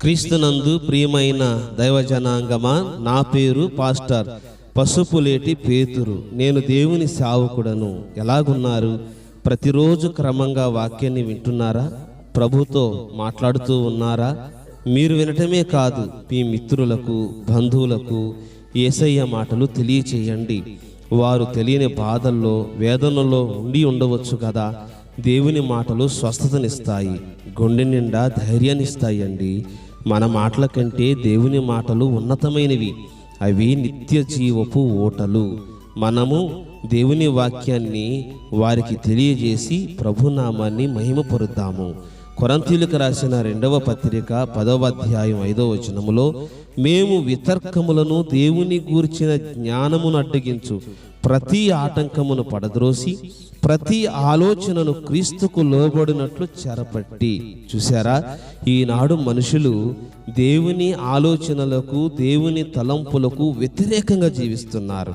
క్రీస్తునందు ప్రియమైన దైవజనాంగమా నా పేరు పాస్టర్ పసుపులేటి పేతురు. నేను దేవుని సావకుడను. ఎలాగున్నారు? ప్రతిరోజు క్రమంగా వాక్యాన్ని వింటున్నారా? ప్రభుతో మాట్లాడుతూ ఉన్నారా? మీరు వినటమే కాదు మీ మిత్రులకు బంధువులకు ఏసయ్య మాటలు తెలియచేయండి. వారు తెలియని బాధల్లో వేదనలో ఉండి ఉండవచ్చు కదా. దేవుని మాటలు స్వస్థతనిస్తాయి. గుండె నిండా ధైర్యాన్నిస్తాయండి. మన మాటల కంటే దేవుని మాటలు ఉన్నతమైనవి. అవి నిత్య జీవపు ఓటలు. మనము దేవుని వాక్యాన్ని వారికి తెలియజేసి ప్రభునామాన్ని మహిమపరుద్దాము. కొరంతీలకు రాసిన రెండవ పత్రిక పదవ అధ్యాయం ఐదవ వచనములో మేము వితర్కములను దేవుని గూర్చిన జ్ఞానమును అడ్డగించు. ప్రతి ఆటంకమును పడద్రోసి ప్రతి ఆలోచనను క్రీస్తుకు లోబడినట్లు చెరపట్టి చూసారా ఈనాడు మనుషులు దేవుని ఆలోచనలకు దేవుని తలంపులకు వ్యతిరేకంగా జీవిస్తున్నారు.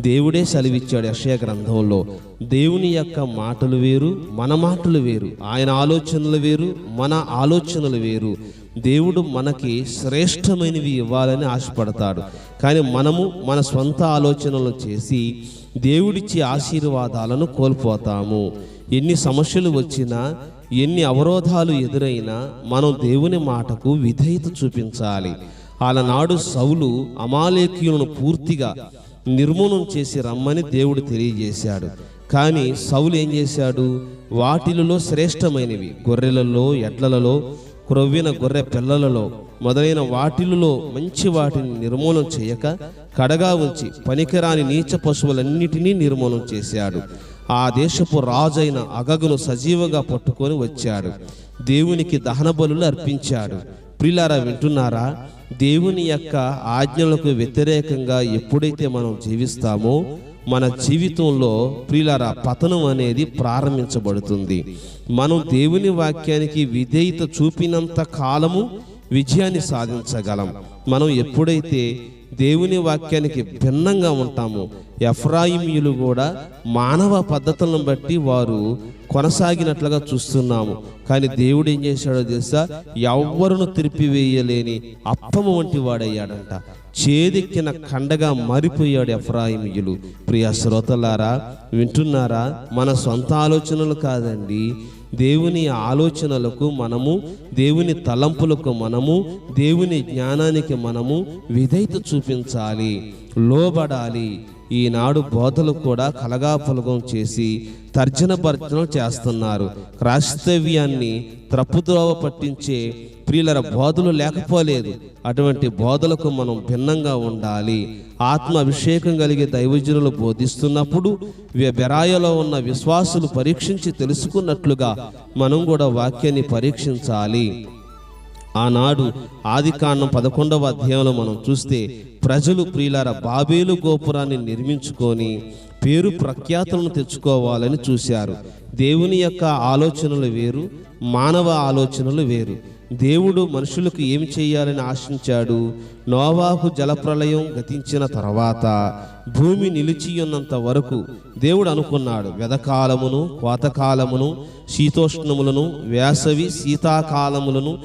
దేవుడే సెలవిచ్చాడు యక్షయ గ్రంథంలో. దేవుని యొక్క మాటలు వేరు మన మాటలు వేరు ఆయన ఆలోచనలు వేరు మన ఆలోచనలు వేరు. దేవుడు మనకి శ్రేష్టమైనవి ఇవ్వాలని ఆశపడతాడు. కానీ మనము మన సొంత ఆలోచనలు చేసి దేవుడిచ్చే ఆశీర్వాదాలను కోల్పోతాము. ఎన్ని సమస్యలు వచ్చినా ఎన్ని అవరోధాలు ఎదురైనా మనం దేవుని మాటకు విధేయత చూపించాలి. ఆలనాడు సౌలు అమాలేకీయులను పూర్తిగా నిర్మూలన చేసి రమ్మని దేవుడు తెలియజేశాడు. కానీ సౌలు ఏం చేశాడు? వాటిలలో శ్రేష్టమైనవి గొర్రెలలో ఎడ్లలో క్రొవ్విన గొర్రె పిల్లలలో మొదలైన వాటిల్లో మంచి వాటిని నిర్మూలన చేయక కడగా ఉంచి పనికిరాని నీచ పశువులన్నిటినీ నిర్మూలన చేశాడు. ఆ దేశపు రాజైన అగగును సజీవగా పట్టుకొని వచ్చాడు. దేవునికి దహన బలులు అర్పించాడు. ప్రిలారా వింటున్నారా? దేవుని యొక్క ఆజ్ఞలకు వ్యతిరేకంగా ఎప్పుడైతే మనం జీవిస్తామో మన జీవితంలో ప్రిలారా పతనం అనేది ప్రారంభించబడుతుంది. మనం దేవుని వాక్యానికి విధేయత చూపినంత కాలము విజయాన్ని సాధించగలం. మనం ఎప్పుడైతే దేవుని వాక్యానికి భిన్నంగా ఉంటామో ఎఫ్రాయిమీలు కూడా మానవ పద్ధతులను బట్టి వారు కొనసాగినట్లుగా చూస్తున్నాము. కానీ దేవుడు ఏం చేశాడో తెలుసా? ఎవ్వరును తిరిపివేయలేని అప్పము వంటి వాడయ్యాడంట. చేదెక్కిన కండగా మారిపోయాడు ఎఫ్రాయిమీయులు. ప్రియ శ్రోతలారా వింటున్నారా? మన సొంత ఆలోచనలు కాదండి. దేవుని ఆలోచనలకు మనము దేవుని తలంపులకు మనము దేవుని జ్ఞానానికి మనము విధేయత చూపించాలి లోబడాలి. ఈనాడు బోధలు కూడా కలగాపులగం చేసి తర్జన భర్జనం చేస్తున్నారు. క్రైస్తవ్యాన్ని త్రప్పుద్రోవ పట్టించే ప్రియులర బోధలు లేకపోలేదు. అటువంటి బోధలకు మనం భిన్నంగా ఉండాలి. ఆత్మ అభిషేకం కలిగే దైవజనులు బోధిస్తున్నప్పుడు వ్య- బెరాయలో ఉన్న విశ్వాసులు పరీక్షించి తెలుసుకున్నట్లుగా మనం కూడా వాక్యాన్ని పరీక్షించాలి. ఆనాడు ఆది కాండం పదకొండవ అధ్యాయంలో మనం చూస్తే ప్రజలు ప్రియులార బాబేలు గోపురాన్ని నిర్మించుకొని పేరు ప్రఖ్యాతులను తెచ్చుకోవాలని చూశారు. దేవుని యొక్క ఆలోచనలు వేరు మానవ ఆలోచనలు వేరు. దేవుడు మనుషులకు ఏమి చేయాలని ఆశించాడు? నోవాహు జలప్రలయం గతించిన తర్వాత భూమి నిలిచియున్నంత వరకు దేవుడు అనుకున్నాడు. వెదకాలమును కోతకాలమును శీతోష్ణములను వేసవి శీతాకాలములను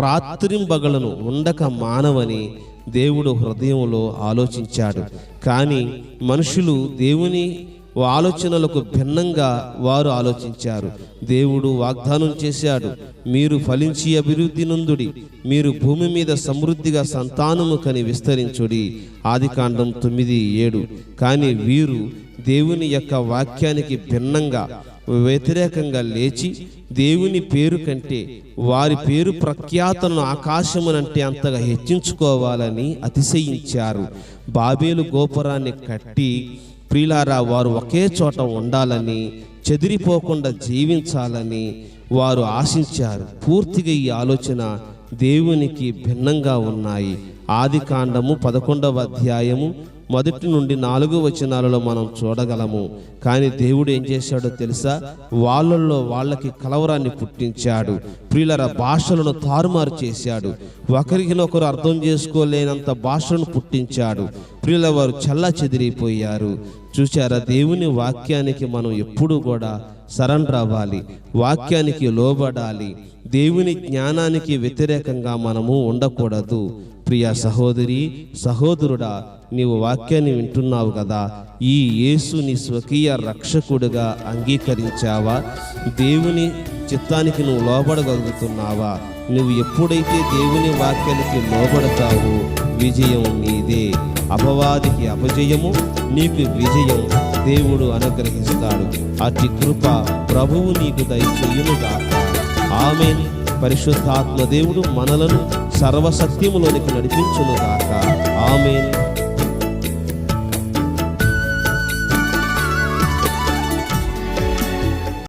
రాత్రింబగలను ఉండక మానవని దేవుడు హృదయంలో ఆలోచించాడు. కానీ మనుషులు దేవుని ఆలోచనలకు భిన్నంగా వారు ఆలోచించారు. దేవుడు వాగ్దానం చేశాడు మీరు ఫలించి అభివృద్ధి నందుడి మీరు భూమి మీద సమృద్ధిగా సంతానము కని విస్తరించుడి. ఆది కాండం తొమ్మిది ఏడు. కానీ వీరు దేవుని యొక్క వాక్యానికి భిన్నంగా వ్యతిరేకంగా లేచి దేవుని పేరు కంటే వారి పేరు ప్రఖ్యాతలను ఆకాశమునంటే అంతగా హెచ్చించుకోవాలని అతిశయించారు. బాబేలు గోపురాన్ని కట్టి ప్రియులారా వారు ఒకే చోట ఉండాలని చెదిరిపోకుండా జీవించాలని వారు ఆశించారు. పూర్తిగా ఈ ఆలోచన దేవునికి భిన్నంగా ఉన్నాయి. ఆది కాండము పదకొండవ అధ్యాయము మొదటి నుండి నాలుగు వచనాలలో మనం చూడగలము. కానీ దేవుడు ఏం చేశాడో తెలుసా? వాళ్ళల్లో వాళ్ళకి కలవరాన్ని పుట్టించాడు. ప్రియులర భాషలను తారుమారు చేశాడు. ఒకరికినొకరు అర్థం చేసుకోలేనంత భాషను పుట్టించాడు. ప్రియుల వారు చల్లా చెదిరిపోయారు. చూచారా దేవుని వాక్యానికి మనం ఎప్పుడు కూడా సరెండర్ అవ్వాలి వాక్యానికి లోబడాలి. దేవుని జ్ఞానానికి వ్యతిరేకంగా మనము ఉండకూడదు. ప్రియ సహోదరి సహోదరుడా నీవు వాక్యాన్ని వింటున్నావు కదా. ఈ యేసు నీ స్వకీయ రక్షకుడుగా అంగీకరించావా? దేవుని చిత్తానికి నువ్వు లోబడగలుగుతున్నావా? నువ్వు ఎప్పుడైతే దేవుని వాక్యానికి లోబడతావో విజయం నీదే. అపవాదికి అపజయము నీకు విజయం దేవుడు అనుగ్రహిస్తాడు. అతి కృప ప్రభువు నీకు దయచేయునుగాక. ఆమె పరిశుద్ధాత్మ దేవుడు మనలను సర్వసత్యములోనికి నడిపించునుగాక. ఆమెన్.